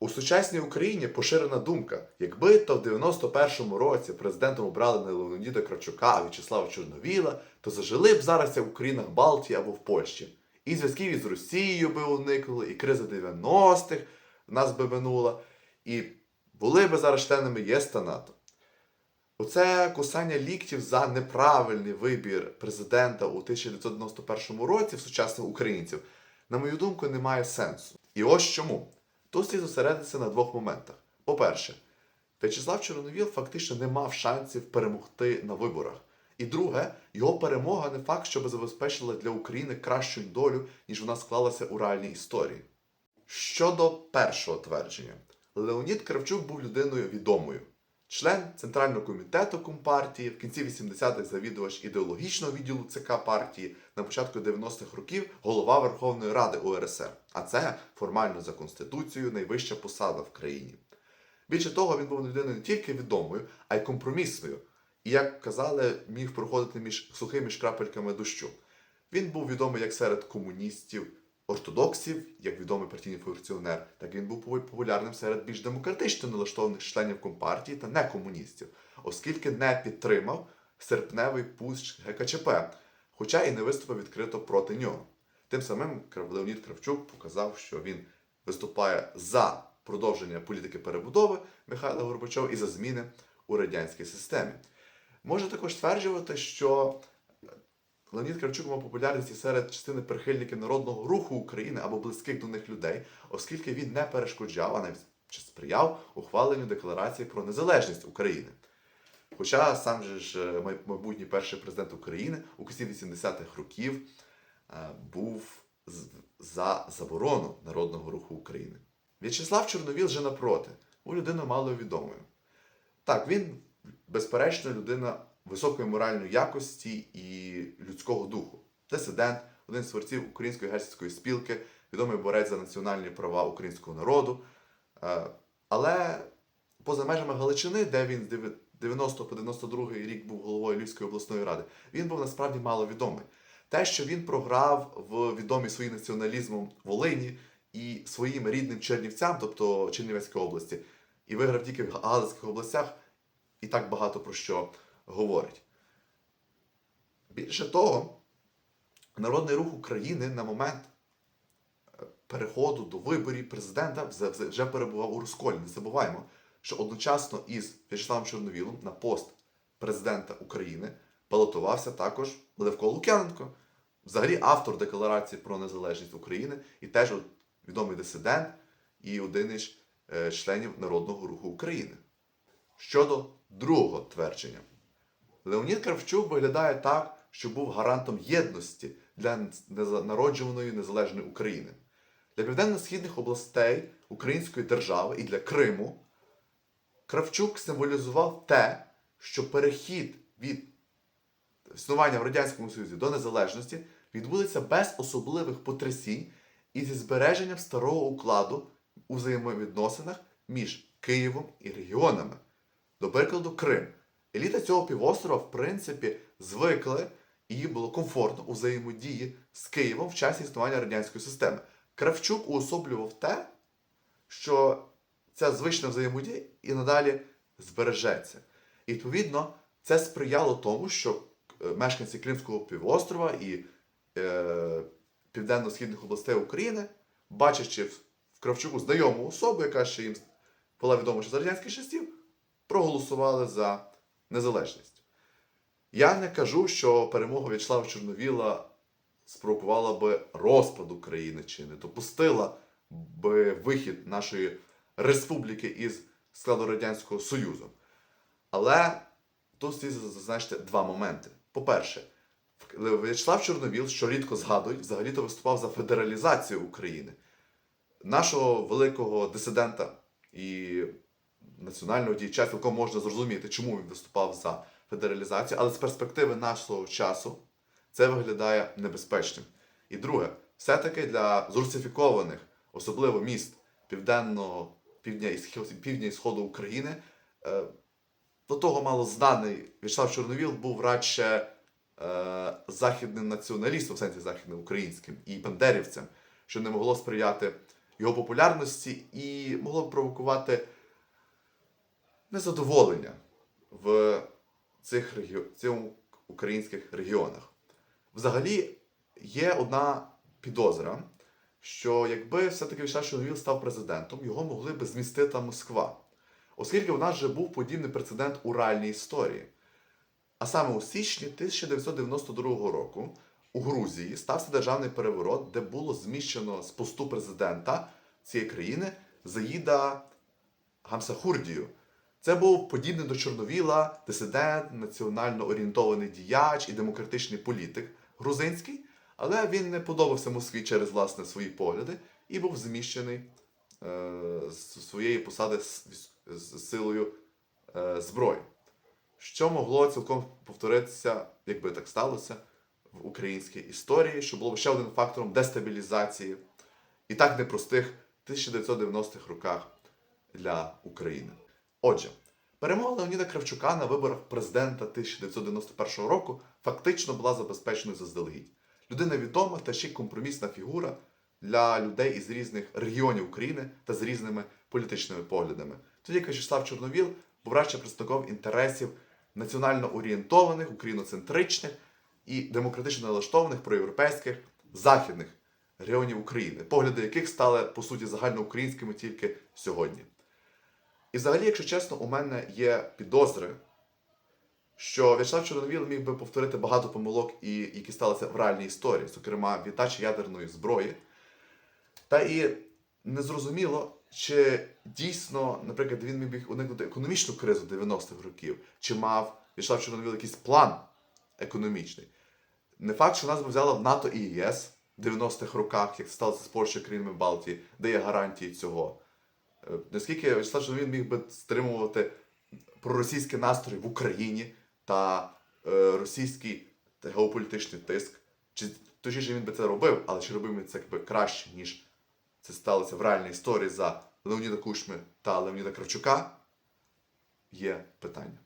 У сучасній Україні поширена думка, якби то в 91-му році президентом обрали не Леоніда Кравчука, а В'ячеслава Чорновіла, то зажили б зараз як у країнах Балтії або в Польщі. І зв'язків із Росією би уникнули, і криза 90-х нас би минула, і були би зараз членами ЄС та НАТО. Оце кусання ліктів за неправильний вибір президента у 1991 році в сучасних українців, на мою думку, не має сенсу. І ось чому. Тут слід зосередитися на двох моментах. По-перше, В'ячеслав Чорновіл фактично не мав шансів перемогти на виборах. І друге, його перемога не факт, щоб забезпечила для України кращу долю, ніж вона склалася у реальній історії. Щодо першого твердження, Леонід Кравчук був людиною відомою. Член Центрального комітету Компартії, в кінці 80-х завідувач ідеологічного відділу ЦК партії, на початку 90-х років голова Верховної Ради УРСР. А це формально за Конституцією найвища посада в країні. Більше того, він був людиною не тільки відомою, а й компромісною. І, як казали, міг проходити між сухими шкрапельками дощу. Він був відомий як серед комуністів, ортодоксів, як відомий партійний функціонер, так він був популярним серед більш демократично налаштованих членів Компартії та некомуністів, оскільки не підтримав серпневий путч ГКЧП, хоча і не виступив відкрито проти нього. Тим самим Леонід Кравчук показав, що він виступає за продовження політики перебудови Михайла Горбачова і за зміни у радянській системі. Може також стверджувати, що Леонід Кравчук мав популярність і серед частини прихильників народного руху України або близьких до них людей, оскільки він не перешкоджав, а навіть чи сприяв ухваленню декларації про незалежність України. Хоча сам же ж е, майбутній перший президент України у кінці 80-х років е, був за заборону народного руху України. В'ячеслав Чорновіл же напроти, був людиною маловідомою. Так, він, безперечно, людина високої моральної якості і людського духу. Дисидент, один з творців Української гельсінської спілки, відомий борець за національні права українського народу. Е, Але поза межами Галичини, де він з 90 по 92 рік був головою Львівської обласної ради, він був насправді маловідомий. Те, що він програв в відомій своїм націоналізмом Волині і своїм рідним Чернівцям, тобто Чернівецької області, і виграв тільки в Галицьких областях, і так багато про що говорить. Більше того, Народний рух України на момент е, переходу до виборів президента вже- перебував у розколі. Не забуваємо, що одночасно із В'ячеславом Чорновілом на пост президента України балотувався також Левко Лук'яненко, взагалі автор декларації про незалежність України і теж відомий дисидент і один із е, членів Народного руху України. Щодо другого твердження, Леонід Кравчук виглядає так, що був гарантом єдності для народжуваної незалежної України. Для південно-східних областей Української держави і для Криму Кравчук символізував те, що перехід від існування в Радянському Союзі до незалежності відбудеться без особливих потрясінь і зі збереженням старого укладу у взаємовідносинах між Києвом і регіонами. До прикладу, Крим. Еліта цього півострова, в принципі, звикли і їй було комфортно у взаємодії з Києвом в часі існування радянської системи. Кравчук уособлював те, що ця звична взаємодія і надалі збережеться. І відповідно це сприяло тому, що е, мешканці Кримського півострова і е, південно-східних областей України, бачачи в Кравчуку знайому особу, яка ще їм була відома ще з радянських часів, проголосували за незалежність. Я не кажу, що перемога В'ячеслава Чорновіла спровокувала би розпад України чи не допустила би вихід нашої республіки із складу Радянського Союзу. Але тут слід зазначити два моменти. По-перше, В'ячеслав Чорновіл, що рідко згадують, взагалі-то виступав за федералізацію України. Нашого великого дисидента і національного діяча цілком можна зрозуміти, чому він виступав за федералізацію, але з перспективи нашого часу це виглядає небезпечним. І друге, все-таки для зрусифікованих, особливо міст південного півдня і півдня і сходу України, е, до того мало знаний В'ячеслав Чорновіл був радше е, західним націоналістом, в сенсі західним українським, і бандерівцем, що не могло сприяти його популярності і могло б провокувати незадоволення в цих регіо... цьому українських регіонах. Взагалі є одна підозра, що якби все-таки Вячеслав став президентом, його могли би змістити Москва, оскільки у нас вже був подібний прецедент у реальній історії. А саме у січні 1992 року у Грузії стався державний переворот, де було зміщено з посту президента цієї країни Заїда Гамсахурдію. Це був подібний до Чорновіла, дисидент, національно орієнтований діяч і демократичний політик грузинський, але він не подобався Москві через власне свої погляди і був зміщений е, з своєї посади з, з силою е, зброї що могло цілком повторитися, якби так сталося, в українській історії, що було ще одним фактором дестабілізації і так непростих 1990-х роках для України. Отже, перемога Леоніда Кравчука на виборах президента 1991 року фактично була забезпеченою заздалегідь. Людина відома та ще й компромісна фігура для людей із різних регіонів України та з різними політичними поглядами. Тоді як Вячеслав Чорновіл був радше представником інтересів національно орієнтованих, україноцентричних і демократично налаштованих проєвропейських західних регіонів України, погляди яких стали по суті загальноукраїнськими тільки сьогодні. І взагалі, якщо чесно, у мене є підозри, що В'ячеслав Чорновіл міг би повторити багато помилок, і, які сталися в реальній історії, зокрема віддача ядерної зброї. Та і незрозуміло, чи дійсно, наприклад, він міг уникнути економічну кризу 90-х років, чи мав В'ячеслав Чорновіл якийсь план економічний. Не факт, що нас би взяла в НАТО і ЄС в 90-х роках, як це сталося з Польщею країнами Балтії, де є гарантії цього. Е, Наскільки В'ячеслав Чорновіл міг би стримувати проросійські настрої в Україні та е, російський геополітичний тиск, чи точніше він би це робив, але чи робив він це якби краще, ніж це сталося в реальній історії за Леоніда Кушми та Леоніда Кравчука, є питання.